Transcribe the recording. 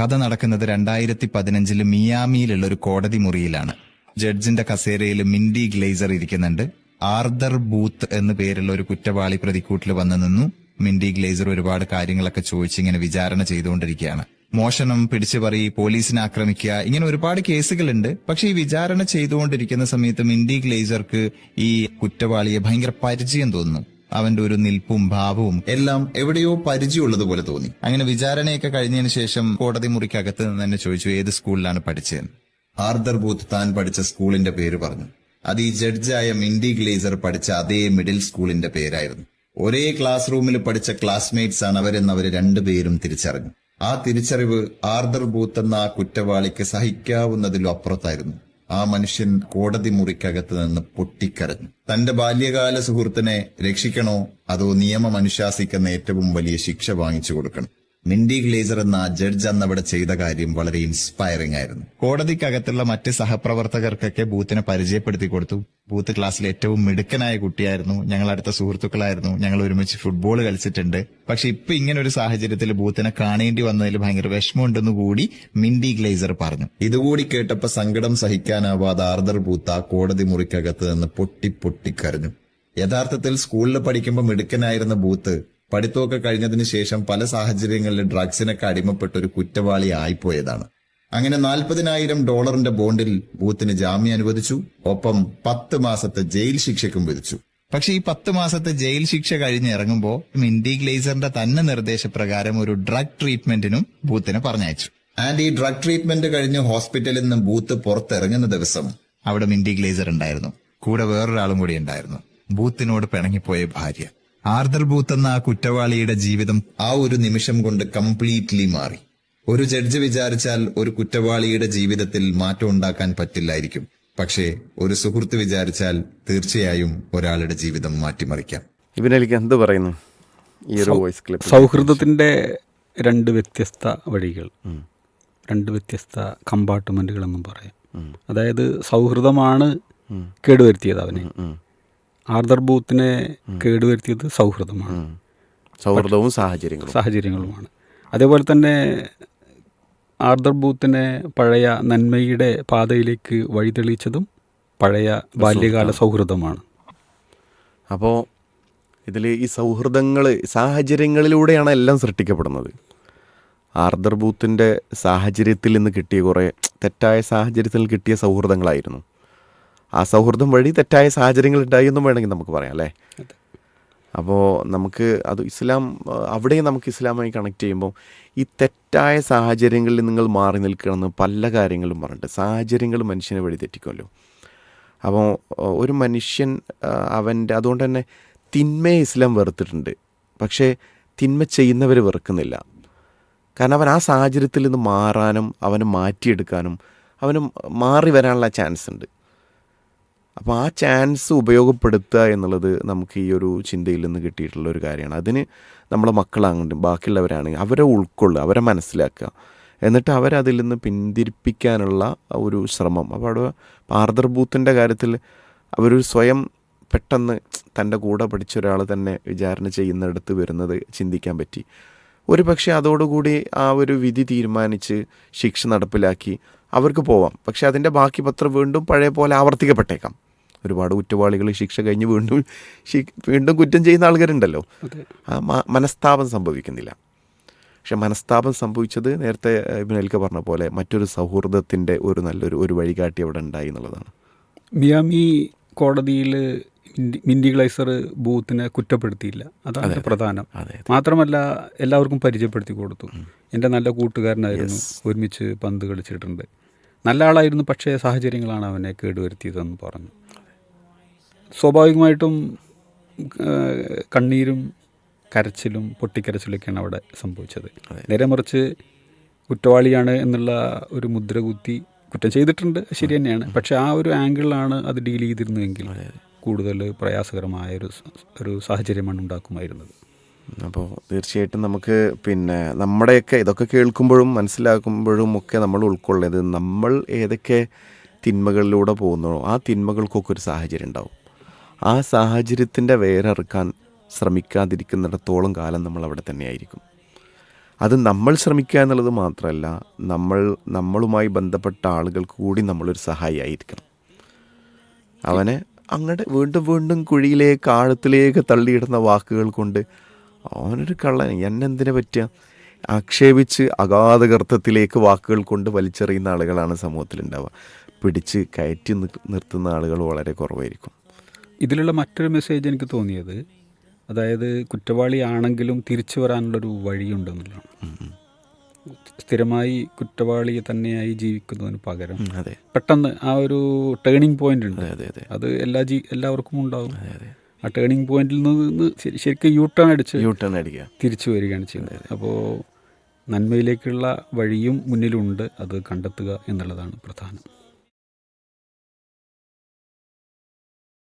കഥ നടക്കുന്നത് രണ്ടായിരത്തി പതിനഞ്ചിൽ മിയാമിയിലുള്ള ഒരു കോടതി മുറിയിലാണ്. ജഡ്ജിന്റെ കസേരയിൽ മിൻഡി ഗ്ലേസർ ഇരിക്കുന്നുണ്ട്. ആർദർ ബൂത്ത് എന്ന പേരുള്ള ഒരു കുറ്റവാളി പ്രതിക്കൂട്ടിൽ വന്നു നിന്നു. മിൻഡി ഗ്ലേസർ ഒരുപാട് കാര്യങ്ങളൊക്കെ ചോദിച്ച് ഇങ്ങനെ വിചാരണ ചെയ്തുകൊണ്ടിരിക്കുകയാണ്. മോഷണം പിടിച്ചുപറി പോലീസിനെ ആക്രമിക്കുക ഇങ്ങനെ ഒരുപാട് കേസുകളുണ്ട്. പക്ഷെ ഈ വിചാരണ ചെയ്തുകൊണ്ടിരിക്കുന്ന സമയത്ത് മിൻഡി ഗ്ലേസർക്ക് ഈ കുറ്റവാളിയെ ഭയങ്കര പരിചയം തോന്നുന്നു. അവന്റെ ഒരു നിൽപ്പും ഭാവവും എല്ലാം എവിടെയോ പരിചയമുള്ളതുപോലെ തോന്നി. അങ്ങനെ വിചാരണയൊക്കെ കഴിഞ്ഞതിന് ശേഷം കോടതി മുറിക്കകത്ത് നിന്ന് തന്നെ ചോദിച്ചു ഏത് സ്കൂളിലാണ് പഠിച്ചത്? ആർദർ ബൂത്ത് താൻ പഠിച്ച സ്കൂളിന്റെ പേര് പറഞ്ഞു. അത് ഈ ജഡ്ജായ മിൻഡി ഗ്ലേസർ പഠിച്ച അതേ മിഡിൽ സ്കൂളിന്റെ പേരായിരുന്നു. ഒരേ ക്ലാസ് റൂമിൽ പഠിച്ച ക്ലാസ്മേറ്റ്സ് ആണ് അവരെന്ന് അവർ രണ്ടുപേരും തിരിച്ചറിഞ്ഞു. ആ തിരിച്ചറിവ് ആർദർ ബൂത്ത് എന്ന ആ കുറ്റവാളിക്ക് സഹിക്കാവുന്നതിലും അപ്പുറത്തായിരുന്നു. ആ മനുഷ്യൻ കോടതി മുറിക്കകത്ത് നിന്ന് പൊട്ടിക്കരഞ്ഞു. തന്റെ ബാല്യകാല സുഹൃത്തിനെ രക്ഷിക്കണോ? അതോ നിയമം അനുശാസിക്കുന്ന ഏറ്റവും വലിയ ശിക്ഷ വാങ്ങിച്ചു കൊടുക്കണം? മിൻഡി ഗ്ലേസർ എന്ന ജഡ്ജ് അന്ന് അവിടെ ചെയ്ത കാര്യം വളരെ ഇൻസ്പയറിംഗ് ആയിരുന്നു. കോടതിക്കകത്തുള്ള മറ്റ് സഹപ്രവർത്തകർക്കൊക്കെ ബൂത്തിനെ പരിചയപ്പെടുത്തി കൊടുത്തു. ബൂത്ത് ക്ലാസ്സിൽ ഏറ്റവും മിടുക്കനായ കുട്ടിയായിരുന്നു. ഞങ്ങൾ അടുത്ത സുഹൃത്തുക്കളായിരുന്നു. ഞങ്ങൾ ഒരുമിച്ച് ഫുട്ബോൾ കളിച്ചിട്ടുണ്ട്. പക്ഷെ ഇപ്പൊ ഇങ്ങനെ ഒരു സാഹചര്യത്തിൽ ബൂത്തിനെ കാണേണ്ടി വന്നതിൽ ഭയങ്കര വിഷമമുണ്ടെന്ന് കൂടി മിൻഡി ഗ്ലേസർ പറഞ്ഞു. ഇതുകൂടി കേട്ടപ്പോ സങ്കടം സഹിക്കാനാവാതെ ആർദർ ബൂത്ത് കോടതി മുറിക്കകത്ത് നിന്ന് പൊട്ടി പൊട്ടിക്കരഞ്ഞു. യഥാർത്ഥത്തിൽ സ്കൂളിൽ പഠിക്കുമ്പോൾ മിടുക്കനായിരുന്ന ബൂത്ത് പഠിത്തമൊക്കെ കഴിഞ്ഞതിന് ശേഷം പല സാഹചര്യങ്ങളിൽ ഡ്രഗ്സിനൊക്കെ അടിമപ്പെട്ട ഒരു കുറ്റവാളി ആയിപ്പോയതാണ്. അങ്ങനെ നാൽപ്പതിനായിരം ഡോളറിന്റെ ബോണ്ടിൽ ബൂത്തിന് ജാമ്യം അനുവദിച്ചു. ഒപ്പം പത്ത് മാസത്തെ ജയിൽ ശിക്ഷയ്ക്കും വിധിച്ചു. പക്ഷേ ഈ പത്ത് മാസത്തെ ജയിൽ ശിക്ഷ കഴിഞ്ഞ് ഇറങ്ങുമ്പോൾ മിൻഡി ഗ്ലേസറിന്റെ തന്നെ നിർദ്ദേശപ്രകാരം ഒരു ഡ്രഗ് ട്രീറ്റ്മെന്റിനും ബൂത്തിനെ പറഞ്ഞയച്ചു. ആൻഡ് ഈ ഡ്രഗ് ട്രീറ്റ്മെന്റ് കഴിഞ്ഞ് ഹോസ്പിറ്റലിൽ നിന്ന് ബൂത്ത് പുറത്തിറങ്ങുന്ന ദിവസം അവിടെ മിൻഡി ഗ്ലേസർ ഉണ്ടായിരുന്നു. കൂടെ വേറൊരാളും കൂടി ഉണ്ടായിരുന്നു. ബൂത്തിനോട് പിണങ്ങിപ്പോയ ഭാര്യ. ആർദർ ബൂത്ത് എന്ന ആ കുറ്റവാളിയുടെ ജീവിതം ആ ഒരു നിമിഷം കൊണ്ട് കംപ്ലീറ്റ്ലി മാറി. ഒരു ജഡ്ജ് വിചാരിച്ചാൽ ഒരു കുറ്റവാളിയുടെ ജീവിതത്തിൽ മാറ്റം ഉണ്ടാക്കാൻ പറ്റില്ലായിരിക്കും. പക്ഷേ ഒരു സുഹൃത്ത് വിചാരിച്ചാൽ തീർച്ചയായും ഒരാളുടെ ജീവിതം മാറ്റിമറിക്കാം. ഇവനെനിക്ക് എന്ത് പറയുന്നു? ഈ ഒരു വോയിസ് ക്ലിപ്പ് സൗഹൃദത്തിന്റെ രണ്ട് വ്യത്യസ്ത വഴികൾ. രണ്ട് വ്യത്യസ്ത കമ്പാർട്ട്മെന്റുകളെന്നും പറയാം. അതായത് സൗഹൃദമാണ് കേടുവരുത്തിയത് അവനെ. ആർദർ ബൂത്തിനെ കേടുവരുത്തിയത് സൗഹൃദമാണ്. സൗഹൃദവും സാഹചര്യങ്ങളും. സാഹചര്യങ്ങളുമാണ്. അതേപോലെ തന്നെ ആർദർ ബൂത്തിനെ പഴയ നന്മയുടെ പാതയിലേക്ക് വഴിതെളിയിച്ചതും പഴയ ബാല്യകാല സൗഹൃദമാണ്. അപ്പോൾ ഇതിൽ ഈ സൗഹൃദങ്ങൾ സാഹചര്യങ്ങളിലൂടെയാണ് എല്ലാം സൃഷ്ടിക്കപ്പെടുന്നത്. ആർദർ ബൂത്തിന്റെ സാഹചര്യത്തിൽ നിന്ന് കിട്ടിയ കുറേ തെറ്റായ സാഹചര്യത്തിൽ കിട്ടിയ സൗഹൃദങ്ങളായിരുന്നു. ആ സൗഹൃദം വഴി തെറ്റായ സാഹചര്യങ്ങൾ ഉണ്ടായി എന്നും വേണമെങ്കിൽ നമുക്ക് പറയാം അല്ലേ? അപ്പോൾ നമുക്ക് അത് ഇസ്ലാം അവിടെയും നമുക്ക് ഇസ്ലാമായി കണക്ട് ചെയ്യുമ്പോൾ ഈ തെറ്റായ സാഹചര്യങ്ങളിൽ നിങ്ങൾ മാറി നിൽക്കണമെന്ന് പല കാര്യങ്ങളും പറഞ്ഞിട്ട് സാഹചര്യങ്ങൾ മനുഷ്യനെ വഴി തെറ്റിക്കുമല്ലോ. അപ്പോൾ ഒരു മനുഷ്യൻ അവന്റെ അതുകൊണ്ട് തന്നെ തിന്മയെ ഇസ്ലാം വെറുത്തിട്ടുണ്ട്. പക്ഷേ തിന്മ ചെയ്യുന്നവർ വെറുക്കുന്നില്ല. കാരണം അവൻ ആ സാഹചര്യത്തിൽ നിന്ന് മാറാനും അവന് മാറ്റിയെടുക്കാനും അവന് മാറി വരാനുള്ള ചാൻസ് ഉണ്ട് അപ്പോൾ ആ ചാൻസ് ഉപയോഗപ്പെടുത്തുക എന്നുള്ളത് നമുക്ക് ഈ ഒരു ചിന്തയിൽ നിന്ന് കിട്ടിയിട്ടുള്ള ഒരു കാര്യമാണ്. അതിന് നമ്മളെ മക്കളാണെങ്കിലും ബാക്കിയുള്ളവരാണെങ്കിൽ അവരെ ഉൾക്കൊള്ളുക അവരെ മനസ്സിലാക്കുക. എന്നിട്ട് അവരതിൽ നിന്ന് പിന്തിരിപ്പിക്കാനുള്ള ഒരു ശ്രമം. അപ്പോൾ അവിടെ ആർദർ ബൂത്തിന്റെ കാര്യത്തിൽ അവർ സ്വയം പെട്ടെന്ന് തന്റെ കൂടെ പഠിച്ച ഒരാൾ തന്നെ വിചാരണ ചെയ്യുന്നിടത്ത് വരുന്നത് ചിന്തിക്കാൻ പറ്റി. ഒരു പക്ഷേ അതോടുകൂടി ആ ഒരു വിധി തീരുമാനിച്ച് ശിക്ഷ നടപ്പിലാക്കി അവർക്ക് പോവാം. പക്ഷേ അതിന്റെ ബാക്കി പത്രം വീണ്ടും പഴയ പോലെ ആവർത്തിക്കപ്പെട്ടേക്കാം. ഒരുപാട് കുറ്റവാളികൾ ശിക്ഷ കഴിഞ്ഞ് വീണ്ടും വീണ്ടും കുറ്റം ചെയ്യുന്ന ആൾക്കാരുണ്ടല്ലോ. ആ മനസ്താപം സംഭവിക്കുന്നില്ല. പക്ഷെ മനസ്താപം സംഭവിച്ചത് നേരത്തെ ഇബിനൽക്ക പറഞ്ഞ പോലെ മറ്റൊരു സൗഹൃദത്തിന്റെ ഒരു നല്ലൊരു ഒരു വഴികാട്ടി അവിടെ ഉണ്ടായി എന്നുള്ളതാണ്. മിയാമി കോടതിയിൽ മിൻഡി ഗ്ലൈസർ ബൂത്തിനെ കുറ്റപ്പെടുത്തിയില്ല. അതാണ് പ്രധാനം. മാത്രമല്ല എല്ലാവർക്കും പരിചയപ്പെടുത്തി കൊടുത്തു. എന്റെ നല്ല കൂട്ടുകാരനായിരുന്നു ഒരുമിച്ച് പന്ത് കളിച്ചിട്ടുണ്ട്. നല്ല ആളായിരുന്നു പക്ഷേ സാഹചര്യങ്ങളാണ് അവനെ കേടുവരുത്തിയതെന്ന് പറഞ്ഞു. സ്വാഭാവികമായിട്ടും കണ്ണീരും കരച്ചിലും പൊട്ടിക്കരച്ചിലൊക്കെയാണ് അവിടെ സംഭവിച്ചത്. നേരെ മറിച്ച് കുറ്റവാളിയാണ് എന്നുള്ള ഒരു മുദ്ര കുത്തി കുറ്റം ചെയ്തിട്ടുണ്ട് ശരി തന്നെയാണ്. പക്ഷെ ആ ഒരു ആംഗിളിലാണ് അത് ഡീൽ ചെയ്തിരുന്നതെങ്കിൽ കൂടുതൽ പ്രയാസകരമായ ഒരു ഒരു സാഹചര്യമാണ് ഉണ്ടാക്കുമായിരുന്നത്. അപ്പോൾ തീർച്ചയായിട്ടും നമുക്ക് പിന്നെ നമ്മുടെയൊക്കെ ഇതൊക്കെ കേൾക്കുമ്പോഴും മനസ്സിലാക്കുമ്പോഴും ഒക്കെ നമ്മൾ ഉൾക്കൊള്ളുന്നത് നമ്മൾ ഏതൊക്കെ തിന്മകളിലൂടെ പോകുന്നോ ആ തിന്മകൾക്കൊക്കെ ഒരു സാഹചര്യം ഉണ്ടാവും. ആ സാഹചര്യത്തിന്റെ വേരറുക്കാൻ ശ്രമിക്കാതിരിക്കുന്നിടത്തോളം കാലം നമ്മൾ അവിടെ തന്നെയായിരിക്കും. അത് നമ്മൾ ശ്രമിക്കുക എന്നുള്ളത് മാത്രമല്ല നമ്മൾ നമ്മളുമായി ബന്ധപ്പെട്ട ആളുകൾക്ക് കൂടി നമ്മളൊരു സഹായിയായിരിക്കണം. അവനെ അങ്ങോട്ട് വീണ്ടും വീണ്ടും കുഴിയിലേക്ക് ആഴത്തിലേക്ക് തള്ളിയിടുന്ന വാക്കുകൾ കൊണ്ട് അവനൊരു കള്ളൻ എന്നെന്തിനെ പറ്റുക ആക്ഷേപിച്ച് അഗാധ ഗർത്തത്തിലേക്ക് വാക്കുകൾ കൊണ്ട് വലിച്ചെറിയുന്ന ആളുകളാണ് സമൂഹത്തിലുണ്ടാവുക. പിടിച്ച് കയറ്റി നിർത്തുന്ന ആളുകൾ വളരെ കുറവായിരിക്കും. ഇതിലുള്ള മറ്റൊരു മെസ്സേജ് എനിക്ക് തോന്നിയത് അതായത് കുറ്റവാളിയാണെങ്കിലും തിരിച്ചു വരാനുള്ളൊരു വഴിയുണ്ടെന്നുള്ളതാണ്. സ്ഥിരമായി കുറ്റവാളിയെ തന്നെയായി ജീവിക്കുന്നതിന് പകരം പെട്ടെന്ന് ആ ഒരു ടേണിംഗ് പോയിന്റ് ഉണ്ട്. അതെ എല്ലാ ജീ എല്ലാവർക്കും ഉണ്ടാവും. ആ ടേണിംഗ് പോയിന്റിൽ നിന്ന് ശരി- ശരിക്കും യൂ ടേൺ അടിച്ച് യൂ ടേൺ അടിക്കുക. തിരിച്ചു വരികയാണ് ചെയ്യുന്നത്. അപ്പോൾ നന്മയിലേക്കുള്ള വഴിയും മുന്നിലുണ്ട്. അത് കണ്ടെത്തുക എന്നുള്ളതാണ് പ്രധാനം.